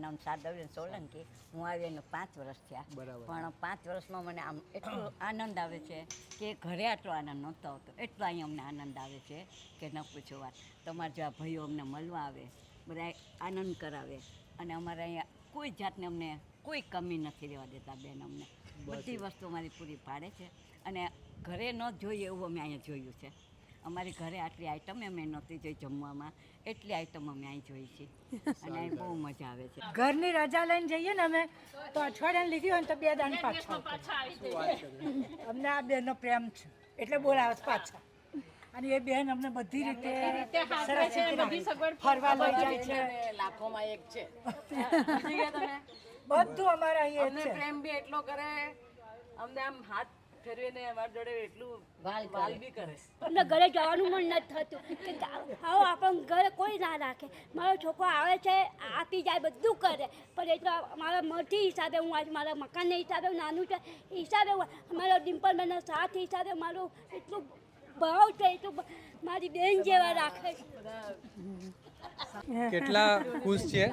મારું નામ સાદવબેન સોલંકી. હું આવી એને પાંચ વર્ષ થયા. બરાબર. પણ પાંચ વર્ષમાં મને આમ એટલો આનંદ આવે છે કે ઘરે આટલો આનંદ નહોતો આવતો. એટલો અહીં અમને આનંદ આવે છે કે ન પૂછો વાત. તમારા જેવા ભાઈઓ અમને મળવા આવે બધા આનંદ કરાવે. અને અમારે અહીંયા કોઈ જાતને અમને કોઈ કમી નથી રહેવા દેતા બેન અમને. બધી વસ્તુ અમારી પૂરી પાડે છે. અને ઘરે ન જોઈએ એવું અમે અહીંયા જોયું છે. અમારી ઘરે આટલી આઈટમ અમે નહોતી જોઈ જમવામાં. એટલી આઈટમ અમે અહીં જોઈ છે. અને અહીં બહુ મજા આવે છે. ઘરની રજા લઈને જઈએ ને અમે તો અઠવાડિયાને લીધી હોય ને તો બે દાન પાછા અમને આ બેનનો પ્રેમ છે. એટલે બોલાવે છે પાછા. અને એ બેન અમને બધી રીતે સરસ રીતે ફરવા લઈ જાય છે. લાખોમાં એક છે. બધું અમારે અહીંયા છે. પ્રેમ બી એટલો કરે અમને આમ હાથ ફેરવીને અમારી જોડે એટલું વાલ બી કરે. અમને ઘરે જવાનું મન નથી થતું કે આવો આપણને ઘરે કોઈ ના રાખે. મારો છોકરો આવે છે આપી જાય બધું કરે. પણ એ તો મારા મરથી હિસાબે હું આજ મારા મકાનને હિસાબે નાનું છે હિસાબે હું ડિમ્પલ ડિમ્પલબેનના સાથ હિસાબે મારું એટલું ભાવ છે એટલું મારી બેન જેવા રાખે છે. કેટલા ખુશ છે?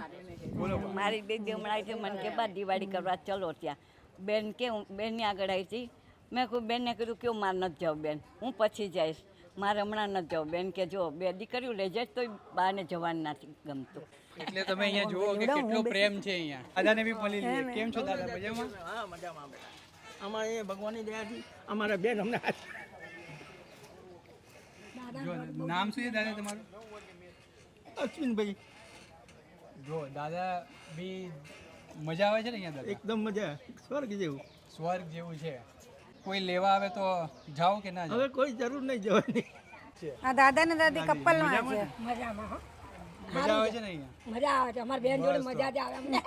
મારી બેન હમણાં મને કે બા દિવાળી કરવા ચલો ત્યાં. બેન કે હું બેનની આગળ આવી હતી. મેં કહું બેનને કીધું કે મારે નથી જાઉં બેન? હું પછી જઈશ. મારે હમણાં નથી જાઉં બેન કે જો બે દીકરીઓ લઈ જાય તો બાને જવાનું નથી ગમતું. એટલે તમે અહીંયા જુઓ કે કેટલો પ્રેમ છે અહીંયા. દાદાને બી મળી લઈએ કેમ છો દાદા? મજામાં? હા મજામાં અમારે એ ભગવાનની દયાથી અમારા બેન અમને નામ શું છે દાદા તમારું? અશ્વિનભાઈ. જો દાદા બી મજા આવે છે ને અહીંયા એકદમ મજા સ્વર્ગ જેવું. સ્વર્ગ જેવું છે. કોઈ લેવા આવે તો જાઓ કે ના જાઓ? હવે કોઈ જરૂર નહીં જવાની. આ દાદા ને દાદી કપલમાં છે. મજામાં હો. મજા આવે છે ને અહીંયા? મજા આવે છે. અમાર બેન જોડે મજા જ આવે અમને.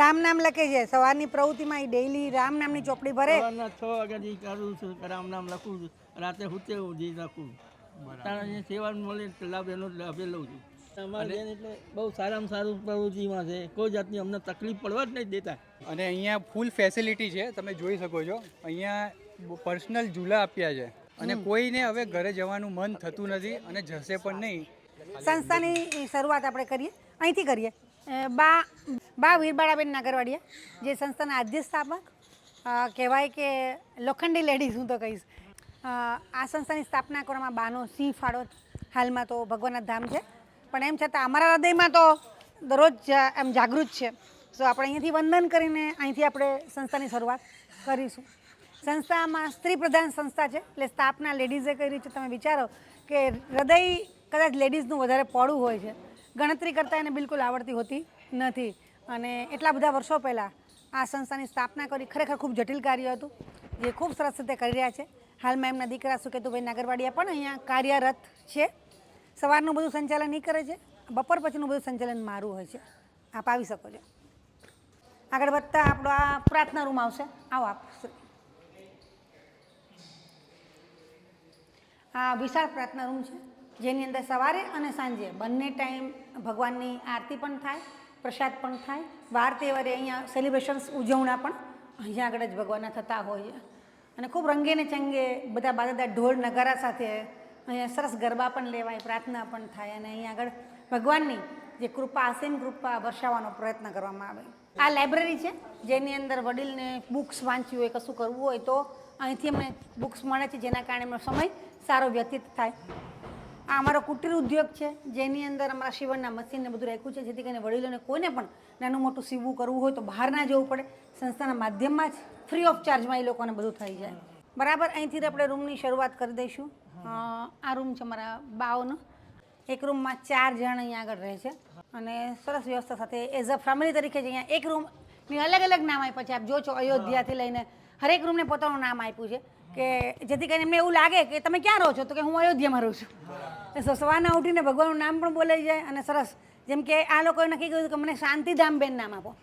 રામ નામ લખે છે. સવારની પ્રવૃત્તિમાં એ ડેઈલી રામ નામની ચોપડી ભરે. સવારના છ વાગ્યાથી કરું છું રામ નામ લખું છું. રાતે હુતે સુધી લખું તારા સેવા મળે લાભ એનો લાભે લઉં છું. અમારી બેન એટલે બહુ સારામાં સારું પ્રવૃત્તિમાં છે. કોઈ જાતની અમને તકલીફ પડવા જ નહીં દેતા. અને અહીંયા ફૂલ ફેસિલિટી છે તમે જોઈ શકો છો. અહીંયા પર્સનલ ઝૂલા આપ્યા છે. અને કોઈને હવે ઘરે જવાનું મન થતું નથી અને જશે પણ નહીં. સંસ્થાની શરૂઆત આપણે કરીએ. અહીંથી કરીએ. બા બા વીરબાળાબેન નાગરવાડિયા જે સંસ્થાના આદ્ય સ્થાપક કહેવાય કે લોખંડી લેડીઝ હું તો કહીશ. આ સંસ્થાની સ્થાપના કરવામાં બાનો સિંહ ફાળો હાલમાં તો ભગવાનના ધામ છે. પણ એમ છતાં અમારા હૃદયમાં તો દરરોજ એમ જાગૃત છે. સો આપણે અહીંયાથી વંદન કરીને અહીંથી આપણે સંસ્થાની શરૂઆત કરીશું. સંસ્થામાં સ્ત્રી પ્રધાન સંસ્થા છે, એટલે સ્થાપના લેડીઝે કરી છે. તમે વિચારો કે હૃદય કદાચ લેડીઝનું વધારે પોળું હોય છે. ગણતરી કરતાં એને બિલકુલ આવડતી હોતી નથી. અને એટલા બધા વર્ષો પહેલાં આ સંસ્થાની સ્થાપના કરી ખરેખર ખૂબ જટિલ કાર્ય હતું, જે ખૂબ સરસ રીતે કરી રહ્યા છે. હાલમાં એમના દીકરા સુકેતુભાઈ નાગરવાડિયા પણ અહીંયા કાર્યરત છે. સવારનું બધું સંચાલન એ કરે છે, બપોર પછીનું બધું સંચાલન મારું હોય છે. આપ આવી શકો છો. આગળ વધતા આપણો આ પ્રાર્થના રૂમ આવશે. આવો આપ. આ વિશાળ પ્રાર્થના રૂમ છે, જેની અંદર સવારે અને સાંજે બંને ટાઈમ ભગવાનની આરતી પણ થાય, પ્રસાદ પણ થાય. વાર તહેવારે અહીંયા સેલિબ્રેશન્સ ઉજવણા પણ અહીંયા આગળ જ ભગવાનના થતા હોય અને ખૂબ રંગે ને ચંગે બધા બાદા ઢોળ નગારા સાથે અહીંયા સરસ ગરબા પણ લેવાય, પ્રાર્થના પણ થાય અને અહીંયા આગળ ભગવાનની જે કૃપા અસીમ કૃપા વર્ષાવવાનો પ્રયત્ન કરવામાં આવે. આ લાઇબ્રેરી છે, જેની અંદર વડીલને બુક્સ વાંચવી હોય, કશું કરવું હોય તો અહીંથી અમને બુક્સ મળે છે, જેના કારણે એમનો સમય સારો વ્યતીત થાય. આ અમારો કુટીર ઉદ્યોગ છે, જેની અંદર અમારા સીવણના મશીનને બધું રાખ્યું છે, જેથી કરીને વડીલોને કોઈને પણ નાનું મોટું સીવવું કરવું હોય તો બહાર ના જવું પડે. સંસ્થાના માધ્યમમાં જ ફ્રી ઓફ ચાર્જમાં એ લોકોને બધું થઈ જાય. બરાબર, અહીંથી આપણે રૂમની શરૂઆત કરી દઈશું. આ રૂમ છે મારા બાઓનો. એક રૂમમાં ચાર જણ અહીંયા આગળ રહે છે. અને સરસ વ્યવસ્થા સાથે એઝ અ ફેમિલી તરીકે જ અહીંયા એક રૂમની અલગ અલગ નામ આપ્યા છે. આપ જો છો અયોધ્યાથી લઈને હરેક રૂમને પોતાનું નામ આપ્યું છે. કે જેથી કરીને એમને એવું લાગે કે તમે ક્યાં રહો છો? તો કે હું અયોધ્યામાં રહું છું. એટલે સવારના ઉઠીને ભગવાનનું નામ પણ બોલાઈ જાય અને સરસ, જેમ કે આ લોકોએ નક્કી કર્યું કે મને શાંતિધામ બેન નામ આપો.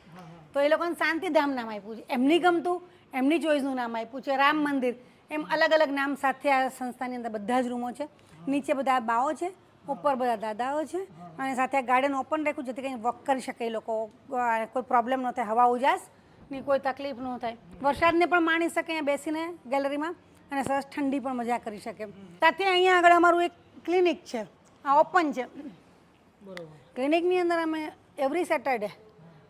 તો એ લોકોને શાંતિધામ નામ આપ્યું છે. એમની ગમતું, એમની ચોઈસનું નામ આપ્યું છે. રામ મંદિર. એમ અલગ અલગ નામ સાથે આ સંસ્થાની અંદર બધા જ રૂમો છે. નીચે બધા બાઓ છે ઉપર બધા દાદાઓ છે અને સાથે આ ગાર્ડન ઓપન રાખ્યું જેથી કંઈ વોક કરી શકે એ લોકો. કોઈ પ્રોબ્લેમ ન થાય હવા ઉજાસની કોઈ તકલીફ ન થાય. વરસાદને પણ માણી શકે અહીંયા બેસીને ગેલેરીમાં અને સરસ ઠંડી પણ મજા કરી શકે. ત્યાંથી અહીંયા આગળ અમારું એક ક્લિનિક છે આ ઓપન છે. ક્લિનિકની અંદર અમે એવરી સેટરડે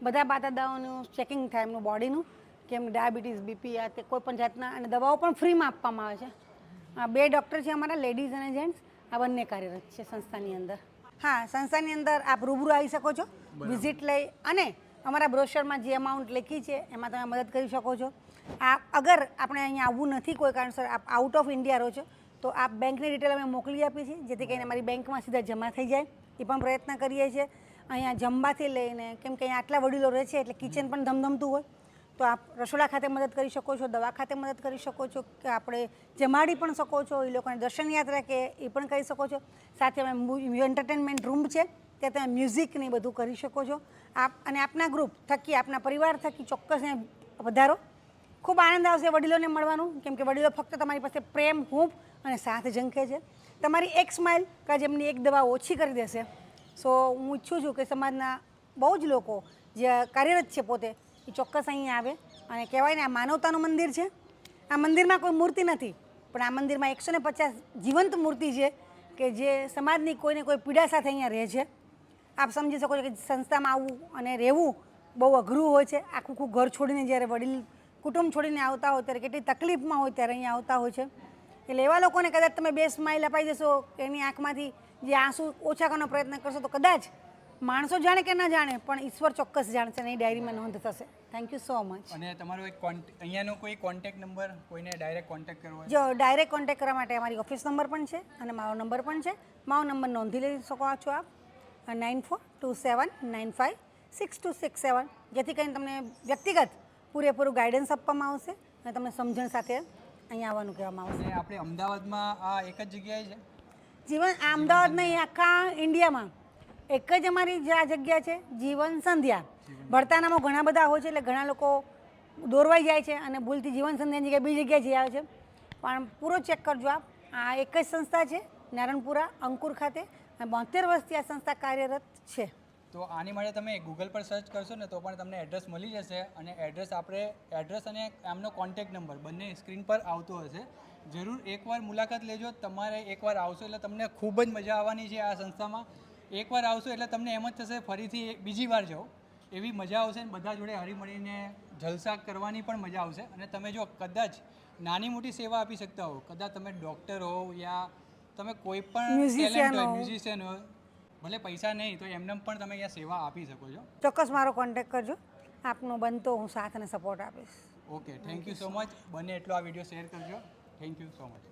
બધા બાતાદાઓનું ચેકિંગ થાય એમનું બોડીનું કે એમને ડાયાબિટીસ બીપી આ તે કોઈ પણ જાતના અને દવાઓ પણ ફ્રીમાં આપવામાં આવે છે. આ બે ડૉક્ટર છે અમારા લેડીઝ અને જેન્ટ્સ. આ બંને કાર્યરત છે સંસ્થાની અંદર. હા સંસ્થાની અંદર આપ રૂબરૂ આવી શકો છો વિઝિટ લઈ અને અમારા બ્રોશરમાં જે અમાઉન્ટ લખી છે એમાં તમે મદદ કરી શકો છો. આ અગર આપણે અહીંયા આવવું નથી કોઈ કારણસર આપ આઉટ ઓફ ઇન્ડિયા રહો છો તો આપ બેંકની ડિટેલ અમે મોકલી આપી છે જેથી કરીને અમારી બેંકમાં સીધા જમા થઈ જાય. એ પણ પ્રયત્ન કરીએ છીએ. અહીંયા જમવાથી લઈને કેમ કે અહીંયા આટલા વડીલો રહે છે એટલે કિચન પણ ધમધમતું હોય. તો આપ રસોડા ખાતે મદદ કરી શકો છો, દવા ખાતે મદદ કરી શકો છો, કે આપણે જમાડી પણ શકો છો, એ લોકોને દર્શન યાત્રા કે એ પણ કરી શકો છો. સાથે અમે એન્ટરટેનમેન્ટ રૂમ છે, ત્યાં તમે મ્યુઝિક ને બધું કરી શકો છો. આપ, અને આપના ગ્રુપ થકી, આપના પરિવાર થકી ચોક્કસ વધારો. ખૂબ આનંદ આવશે વડીલોને મળવાનું, કેમ કે વડીલો ફક્ત તમારી પાસે પ્રેમ, હૂંફ અને સાથ ઝંખે છે. તમારી એક સ્માઇલ કાજ એમની એક દવા ઓછી કરી દેશે. સો હું ઈચ્છું છું કે સમાજના બહુ જ લોકો જે કાર્યરત છે પોતે એ ચોક્કસ અહીંયા આવે. અને કહેવાય ને, આ માનવતાનું મંદિર છે. આ મંદિરમાં કોઈ મૂર્તિ નથી. પણ આ મંદિરમાં એકસો ને પચાસ જીવંત મૂર્તિ છે કે જે સમાજની કોઈને કોઈ પીડા સાથે અહીંયા રહે છે. આપ સમજી શકો છો કે સંસ્થામાં આવવું અને રહેવું બહુ અઘરું હોય છે. આખું આખું ઘર છોડીને જ્યારે વડીલ કુટુંબ છોડીને આવતા હોય, ત્યારે કેટલી તકલીફમાં હોય ત્યારે અહીંયા આવતા હોય છે. એટલે એવા લોકોને કદાચ તમે બે સ્માઇલ અપાઈ જશો એની આંખમાંથી જે આંસુ ઓછા કરવાનો પ્રયત્ન કરશો, તો કદાચ માણસો જાણે કે ન જાણે પણ ઈશ્વર ચોક્કસ જાણશે નહીં ડાયરીમાં નોંધ થશે. થેન્ક યુ સો મચ અને તમારો એક અહીંયાનો કોઈ કોન્ટેક્ટ નંબર કોઈને ડાયરેક્ટ કોન્ટેક્ટ કરવો જો ડાયરેક્ટ કોન્ટેક્ટ કરવા માટે અમારી ઓફિસ નંબર પણ છે અને મારો નંબર પણ છે. મારો નંબર નોંધી લઈ શકો છો આપ. Nine four two seven nine five six two six seven જેથી કરીને તમને વ્યક્તિગત પૂરેપૂરું ગાઈડન્સ આપવામાં આવશે અને તમને સમજણ સાથે અહીંયા આવવાનું કહેવામાં આવશે. આપણે અમદાવાદમાં આ એક જ જગ્યાએ છે? જીવન અમદાવાદ નહીં આખા ઇન્ડિયામાં એક જ અમારી જે આ જગ્યા છે, જીવન સંધ્યા. ભરતાનામાં ઘણા બધા હોય છે, એટલે ઘણા લોકો દોરવાઈ જાય છે અને ભૂલથી જીવન સંધ્યાની જગ્યાએ બીજી જગ્યાએ જઈ આવે છે. પણ પૂરો ચેક કરજો આપ. આ એક જ સંસ્થા છે, નારણપુરા, અંકુર ખાતે. અને બોતેર વર્ષથી આ સંસ્થા કાર્યરત છે. તો આની માટે તમે ગૂગલ પર સર્ચ કરશો ને, તો પણ તમને એડ્રેસ મળી જશે અને એડ્રેસ આપણે એડ્રેસ અને એમનો કોન્ટેક નંબર બંને સ્ક્રીન પર આવતો હશે. જરૂર એકવાર મુલાકાત લેજો. તમારે એકવાર આવશો એટલે તમને ખૂબ જ મજા આવવાની છે આ સંસ્થામાં. એકવાર આવશો એટલે તમને એમ જ થશે ફરીથી બીજી વાર જાઓ. એવી મજા આવશે ને બધા જોડે હળીમળીને જલસા કરવાની પણ મજા આવશે. અને તમે જો કદાચ નાની મોટી સેવા આપી શકતા હો કદાચ તમે ડૉક્ટર હો યા તમે કોઈ પણ ટેલેન્ટ હોય હો. મ્યુઝિશિયન હોય ભલે પૈસા નહીં તો એમને પણ તમે અહીંયા સેવા આપી શકો છો. ચોક્કસ મારો કોન્ટેક્ટ કરજો. આપનો બનતો હું સાથ અને સપોર્ટ આપીશ. Okay thank you so much બને એટલો આ વીડિયો શેર કરજો. Thank you so much